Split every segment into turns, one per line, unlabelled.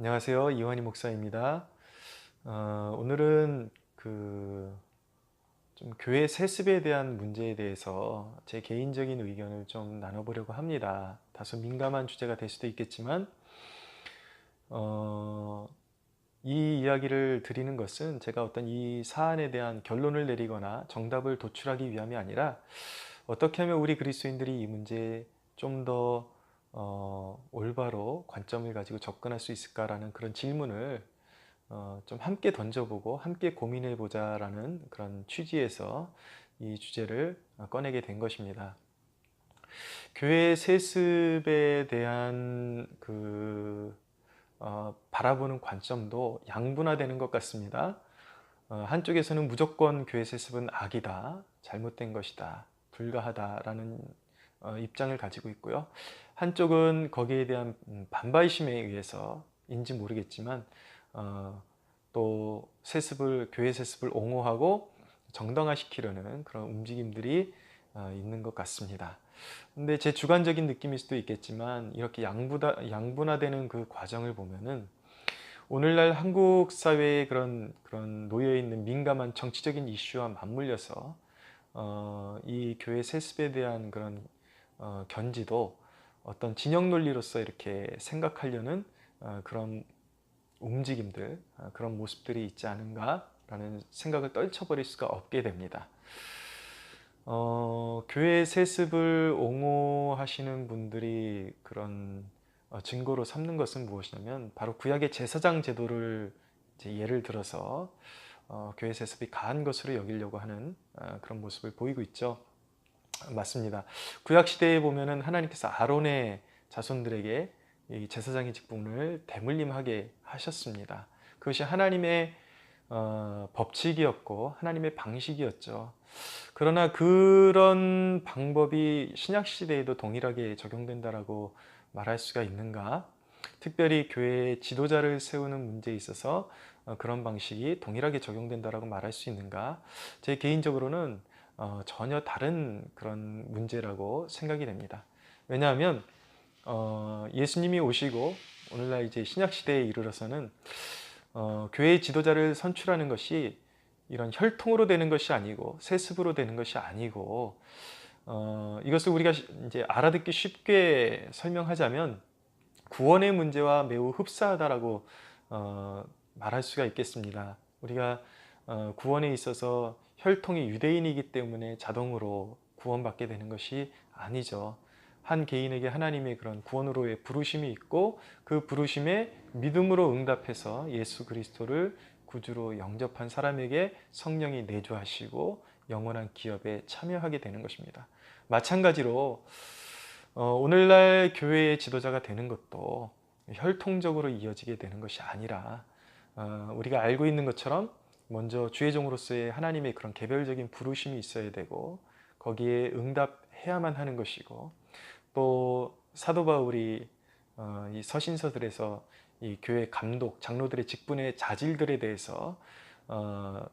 안녕하세요. 이완희 목사입니다. 어, 오늘은 그 좀 교회 세습에 대한 문제에 대해서 제 개인적인 의견을 좀 나눠보려고 합니다. 다소 민감한 주제가 될 수도 있겠지만, 어, 이 이야기를 드리는 것은 제가 어떤 이 사안에 대한 결론을 내리거나 정답을 도출하기 위함이 아니라 어떻게 하면 우리 그리스도인들이 이 문제에 좀더 어, 올바로 관점을 가지고 접근할 수 있을까라는 그런 질문을 어, 좀 함께 던져보고 함께 고민해 보자라는 그런 취지에서 이 주제를 꺼내게 된 것입니다. 교회 세습에 대한 그 어, 바라보는 관점도 양분화되는 것 같습니다. 어, 한쪽에서는 무조건 교회 세습은 악이다, 잘못된 것이다, 불가하다라는 어, 입장을 가지고 있고요. 한쪽은 거기에 대한 음, 반발심에 의해서 인지 모르겠지만 어, 또 세습을 교회 세습을 옹호하고 정당화시키려는 그런 움직임들이 어, 있는 것 같습니다. 근데 제 주관적인 느낌일 수도 있겠지만 이렇게 양분화, 양분화되는 그 과정을 보면은 오늘날 한국 사회에 그런 그런 놓여 있는 민감한 정치적인 이슈와 맞물려서 어, 이 교회 세습에 대한 그런 어, 견지도 어떤 진영 논리로서 이렇게 생각하려는 어, 그런 움직임들, 어, 그런 모습들이 있지 않은가라는 생각을 떨쳐버릴 수가 없게 됩니다. 어, 교회 세습을 옹호하시는 분들이 그런 어, 증거로 삼는 것은 무엇이냐면 바로 구약의 제사장 제도를 예를 들어서 어, 교회 세습이 가한 것으로 여기려고 하는 어, 그런 모습을 보이고 있죠. 맞습니다. 구약 시대에 보면은 하나님께서 아론의 자손들에게 이 제사장의 직분을 대물림하게 하셨습니다. 그것이 하나님의 어, 법칙이었고 하나님의 방식이었죠. 그러나 그런 방법이 신약 시대에도 동일하게 적용된다라고 말할 수가 있는가? 특별히 교회의 지도자를 세우는 문제에 있어서 어, 그런 방식이 동일하게 적용된다라고 말할 수 있는가? 제 개인적으로는 어, 전혀 다른 그런 문제라고 생각이 됩니다. 왜냐하면 어, 예수님이 오시고 오늘날 이제 신약 시대에 이르러서는 어, 교회 지도자를 선출하는 것이 이런 혈통으로 되는 것이 아니고 세습으로 되는 것이 아니고 어, 이것을 우리가 이제 알아듣기 쉽게 설명하자면 구원의 문제와 매우 흡사하다라고 어, 말할 수가 있겠습니다. 우리가 어, 구원에 있어서 혈통이 유대인이기 때문에 자동으로 구원받게 되는 것이 아니죠. 한 개인에게 하나님의 그런 구원으로의 부르심이 있고 그 부르심에 믿음으로 응답해서 예수 그리스도를 구주로 영접한 사람에게 성령이 내주하시고 영원한 기업에 참여하게 되는 것입니다. 마찬가지로 어, 오늘날 교회의 지도자가 되는 것도 혈통적으로 이어지게 되는 것이 아니라 어, 우리가 알고 있는 것처럼 먼저 주의 종으로서의 하나님의 그런 개별적인 부르심이 있어야 되고 거기에 응답해야만 하는 것이고 또 사도 바울이 어, 이 서신서들에서 이 교회 감독 장로들의 직분의 자질들에 대해서 어,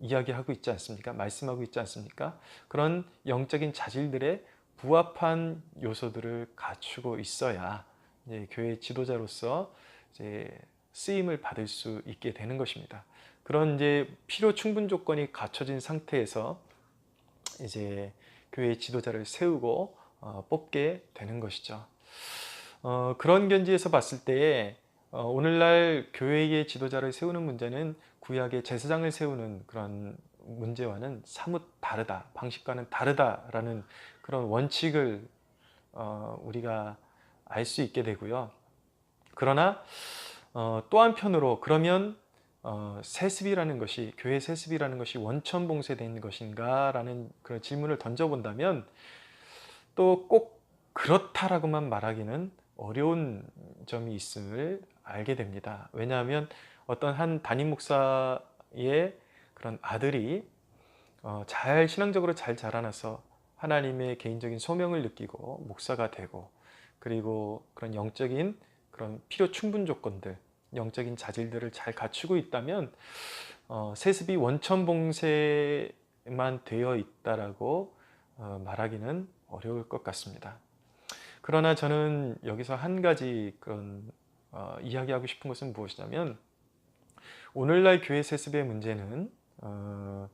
이야기하고 있지 않습니까? 말씀하고 있지 않습니까? 그런 영적인 자질들에 부합한 요소들을 갖추고 있어야 교회 지도자로서 쓰임을 받을 수 있게 되는 것입니다. 그런 이제 필요 충분 조건이 갖춰진 상태에서 이제 교회 지도자를 세우고 어, 뽑게 되는 것이죠. 어, 그런 견지에서 봤을 때 어, 오늘날 교회의 지도자를 세우는 문제는 구약의 제사장을 세우는 그런 문제와는 사뭇 다르다, 방식과는 다르다라는 그런 원칙을 어, 우리가 알 수 있게 되고요. 그러나 어, 또 한편으로 그러면 어, 세습이라는 것이 교회 세습이라는 것이 원천 봉쇄된 것인가라는 그런 질문을 던져본다면 또 꼭 그렇다라고만 말하기는 어려운 점이 있음을 알게 됩니다. 왜냐하면 어떤 한 담임 목사의 그런 아들이 어, 잘 신앙적으로 잘 자라나서 하나님의 개인적인 소명을 느끼고 목사가 되고 그리고 그런 영적인 그런 필요 충분 조건들 영적인 자질들을 잘 갖추고 있다면 어, 세습이 원천 봉쇄만 되어 있다라고 어, 말하기는 어려울 것 같습니다. 그러나 저는 여기서 한 가지 그런 어, 이야기하고 싶은 것은 무엇이냐면 오늘날 교회 세습의 문제는 어,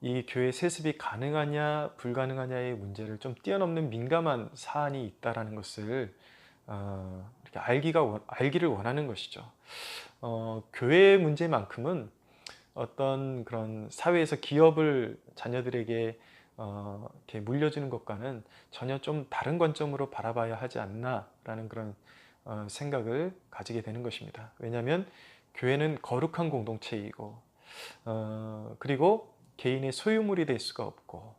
이 교회 세습이 가능하냐 불가능하냐의 문제를 좀 뛰어넘는 민감한 사안이 있다라는 것을 어, 알기가 원- 알기를 원하는 것이죠. 어, 교회 문제만큼은 어떤 그런 사회에서 기업을 자녀들에게 어, 이렇게 물려주는 것과는 전혀 좀 다른 관점으로 바라봐야 하지 않나라는 그런 어, 생각을 가지게 되는 것입니다. 왜냐하면 교회는 거룩한 공동체이고 어, 그리고 개인의 소유물이 될 수가 없고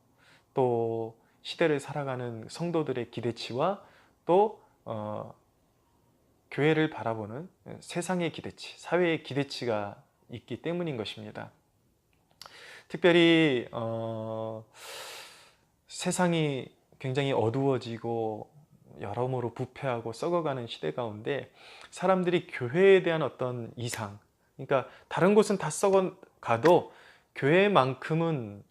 또 시대를 살아가는 성도들의 기대치와 또 어, 교회를 바라보는 세상의 기대치, 사회의 기대치가 있기 때문인 것입니다. 특별히 어, 세상이 굉장히 어두워지고 여러모로 부패하고 썩어가는 시대 가운데 사람들이 교회에 대한 어떤 이상, 그러니까 다른 곳은 다 썩어가도 교회만큼은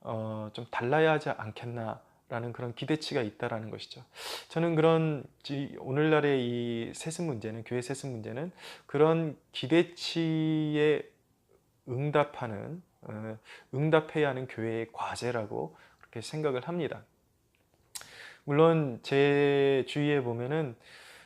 어, 좀 달라야 하지 않겠나 라는 그런 기대치가 있다라는 것이죠. 저는 그런 지- 오늘날의 이 세습 문제는 교회 세습 문제는 그런 기대치에 응답하는 어, 응답해야 하는 교회의 과제라고 그렇게 생각을 합니다. 물론 제 주위에 보면은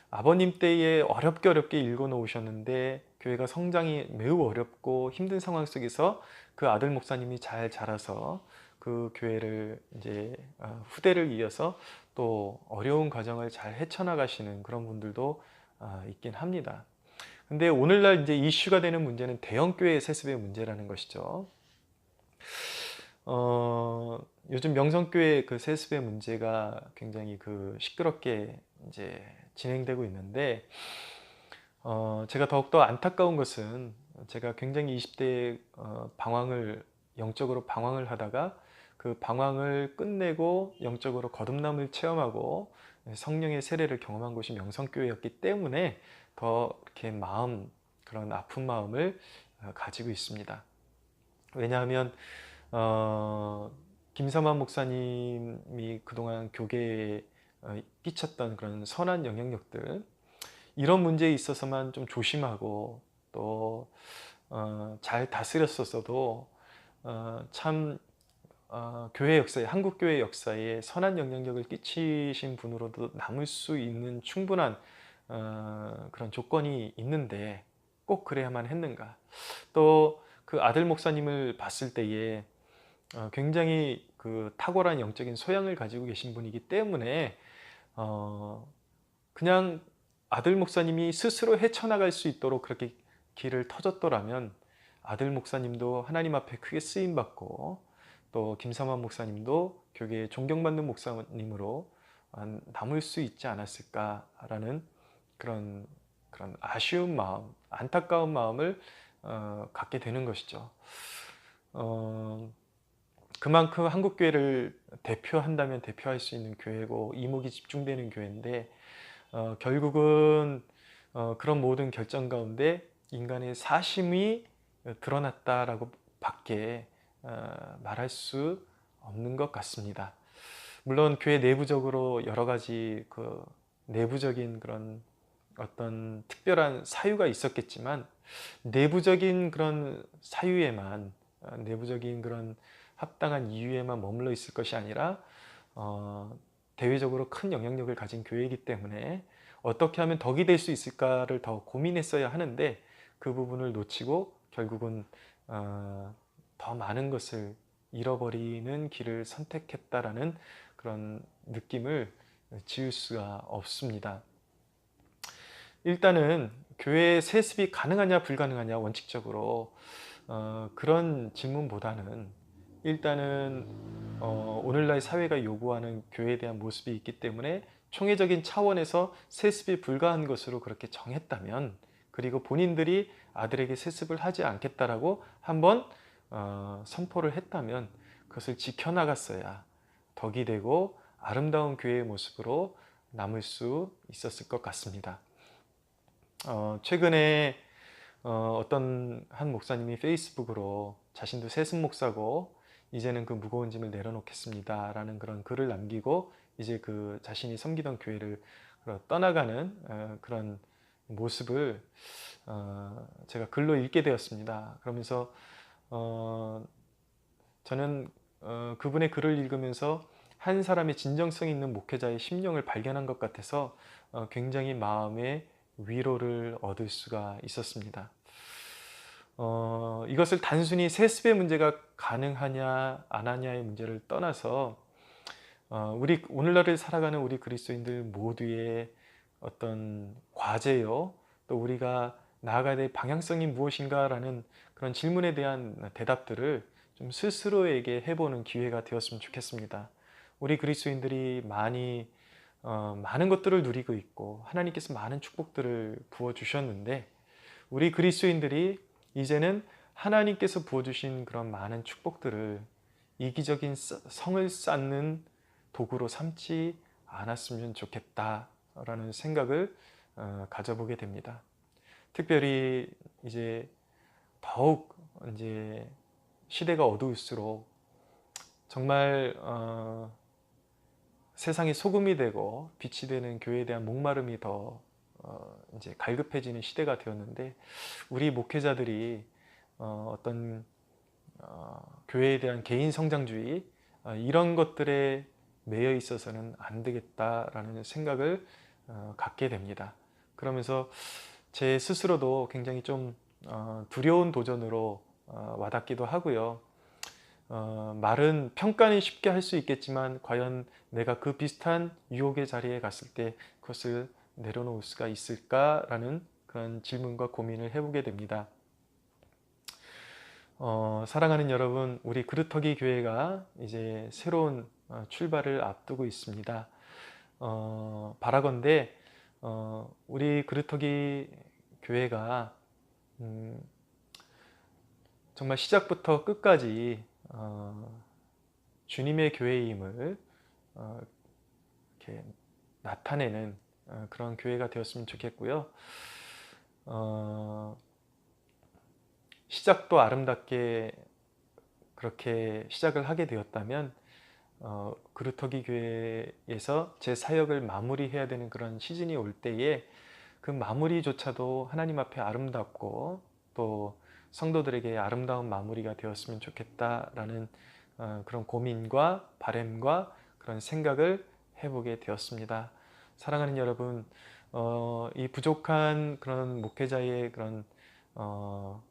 아버님 때에 어렵게 어렵게 읽어 놓으셨는데 교회가 성장이 매우 어렵고 힘든 상황 속에서 그 아들 목사님이 잘 자라서 그 교회를 이제 어, 후대를 이어서 또 어려운 과정을 잘 헤쳐나가시는 그런 분들도 아, 있긴 합니다. 근데 오늘날 이제 이슈가 되는 문제는 대형 교회 세습의 문제라는 것이죠. 어, 요즘 명성교회 그 세습의 문제가 굉장히 그 시끄럽게 이제 진행되고 있는데, 어, 제가 더욱더 안타까운 것은 제가 굉장히 20대에 어, 방황을, 영적으로 방황을 하다가 그 방황을 끝내고 영적으로 거듭남을 체험하고 성령의 세례를 경험한 곳이 명성교회였기 때문에 더 이렇게 마음, 그런 아픈 마음을 어, 가지고 있습니다. 왜냐하면 어, 김삼환 목사님이 그동안 교계에 어, 끼쳤던 그런 선한 영향력들 이런 문제에 있어서만 좀 조심하고 또 어, 잘 다스렸었어도 어, 참 어, 교회 역사에 한국 교회 역사에 선한 영향력을 끼치신 분으로도 남을 수 있는 충분한 어, 그런 조건이 있는데 꼭 그래야만 했는가? 또 그 아들 목사님을 봤을 때에 어, 굉장히 그 탁월한 영적인 소양을 가지고 계신 분이기 때문에 어, 그냥 아들 목사님이 스스로 헤쳐나갈 수 있도록 그렇게 길을 터줬더라면 아들 목사님도 하나님 앞에 크게 쓰임 받고 또 김삼환 목사님도 교계에 존경받는 목사님으로 아, 남을 수 있지 않았을까라는 그런 그런 아쉬운 마음, 안타까운 마음을 어, 갖게 되는 것이죠. 어, 그만큼 한국 교회를 대표한다면 대표할 수 있는 교회고 이목이 집중되는 교회인데 어, 결국은 어, 그런 모든 결정 가운데 인간의 사심이 드러났다라고 밖에 어, 말할 수 없는 것 같습니다. 물론 교회 내부적으로 여러 가지 그 내부적인 그런 어떤 특별한 사유가 있었겠지만 내부적인 그런 사유에만 어, 내부적인 그런 합당한 이유에만 머물러 있을 것이 아니라 어, 대외적으로 큰 영향력을 가진 교회이기 때문에 어떻게 하면 덕이 될 수 있을까를 더 고민했어야 하는데 그 부분을 놓치고 결국은 어, 더 많은 것을 잃어버리는 길을 선택했다라는 그런 느낌을 지울 수가 없습니다. 일단은 교회 세습이 가능하냐 불가능하냐 원칙적으로 어, 그런 질문보다는 일단은 어, 오늘날 사회가 요구하는 교회에 대한 모습이 있기 때문에 총회적인 차원에서 세습이 불가한 것으로 그렇게 정했다면 그리고 본인들이 아들에게 세습을 하지 않겠다라고 한번 어, 선포를 했다면 그것을 지켜나갔어야 덕이 되고 아름다운 교회의 모습으로 남을 수 있었을 것 같습니다. 어, 최근에 어, 어떤 한 목사님이 페이스북으로 자신도 세습 목사고 이제는 그 무거운 짐을 내려놓겠습니다 라는 그런 글을 남기고 이제 그 자신이 섬기던 교회를 떠나가는 어, 그런 모습을 어, 제가 글로 읽게 되었습니다. 그러면서 어, 저는 어, 그분의 글을 읽으면서 한 사람의 진정성 있는 목회자의 심령을 발견한 것 같아서 어, 굉장히 마음의 위로를 얻을 수가 있었습니다. 어, 이것을 단순히 세습의 문제가 가능하냐 안 하냐의 문제를 떠나서 어, 우리 오늘날을 살아가는 우리 그리스도인들 모두의 어떤 과제요 또 우리가 나아가야 될 방향성이 무엇인가라는 그런 질문에 대한 대답들을 좀 스스로에게 해보는 기회가 되었으면 좋겠습니다. 우리 그리스도인들이 많이 어, 많은 것들을 누리고 있고 하나님께서 많은 축복들을 부어 주셨는데 우리 그리스도인들이 이제는 하나님께서 부어 주신 그런 많은 축복들을 이기적인 성을 쌓는 도구로 삼지 않았으면 좋겠다라는 생각을 어, 가져보게 됩니다. 특별히 이제 더욱 이제 시대가 어두울수록 정말 어, 세상이 소금이 되고 빛이 되는 교회에 대한 목마름이 더 어, 이제 갈급해지는 시대가 되었는데 우리 목회자들이 어, 어떤 어, 교회에 대한 개인 성장주의 어, 이런 것들에 매여 있어서는 안 되겠다라는 생각을 어, 갖게 됩니다. 그러면서 제 스스로도 굉장히 좀 어, 두려운 도전으로 어, 와닿기도 하고요. 어, 말은 평가는 쉽게 할 수 있겠지만 과연 내가 그 비슷한 유혹의 자리에 갔을 때 그것을 내려놓을 수가 있을까라는 그런 질문과 고민을 해보게 됩니다. 어, 사랑하는 여러분, 우리 그루터기 교회가 이제 새로운 어, 출발을 앞두고 있습니다. 어, 바라건대 어, 우리 그루터기 교회가 음, 정말 시작부터 끝까지 어, 주님의 교회임을 어, 이렇게 나타내는 어, 그런 교회가 되었으면 좋겠고요. 어, 시작도 아름답게 그렇게 시작을 하게 되었다면 어, 그루터기 교회에서 제 사역을 마무리해야 되는 그런 시즌이 올 때에 그 마무리조차도 하나님 앞에 아름답고 또 성도들에게 아름다운 마무리가 되었으면 좋겠다라는 어, 그런 고민과 바램과 그런 생각을 해보게 되었습니다. 사랑하는 여러분, 어, 이 부족한 그런 목회자의 그런 어,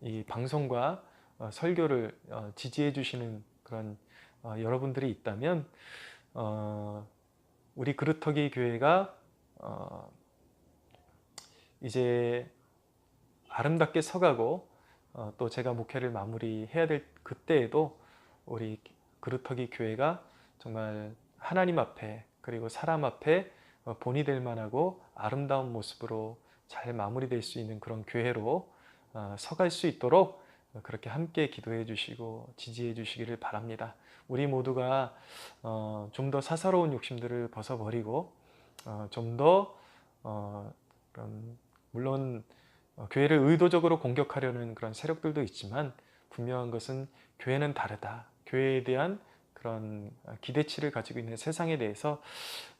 이 방송과 어, 설교를 어, 지지해 주시는 그런 어, 여러분들이 있다면 어, 우리 그루터기 교회가 어, 이제 아름답게 서가고 어, 또 제가 목회를 마무리해야 될 그때에도 우리 그루터기 교회가 정말 하나님 앞에 그리고 사람 앞에 어, 본이 될 만하고 아름다운 모습으로 잘 마무리될 수 있는 그런 교회로 어, 서갈 수 있도록 그렇게 함께 기도해 주시고 지지해 주시기를 바랍니다. 우리 모두가 좀 더 사사로운 욕심들을 벗어버리고 좀 더 물론 교회를 의도적으로 공격하려는 그런 세력들도 있지만 분명한 것은 교회는 다르다. 교회에 대한 그런 기대치를 가지고 있는 세상에 대해서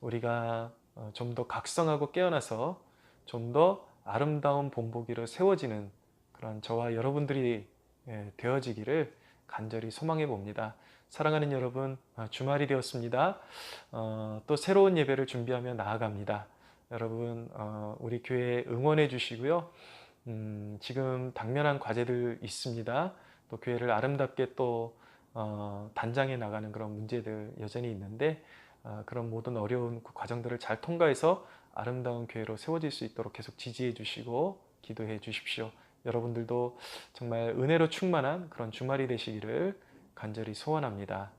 우리가 어, 좀더 각성하고 깨어나서 좀 더 아름다운 본보기로 세워지는 그런 저와 여러분들이 예, 되어지기를 간절히 소망해 봅니다. 사랑하는 여러분, 아, 주말이 되었습니다. 어, 또 새로운 예배를 준비하며 나아갑니다. 여러분, 어, 우리 교회 응원해 주시고요. 음, 지금 당면한 과제들 있습니다. 또 교회를 아름답게 또 어, 단장해 나가는 그런 문제들 여전히 있는데 어, 그런 모든 어려운 그 과정들을 잘 통과해서 아름다운 교회로 세워질 수 있도록 계속 지지해 주시고 기도해 주십시오. 여러분들도 정말 은혜로 충만한 그런 주말이 되시기를 간절히 소원합니다.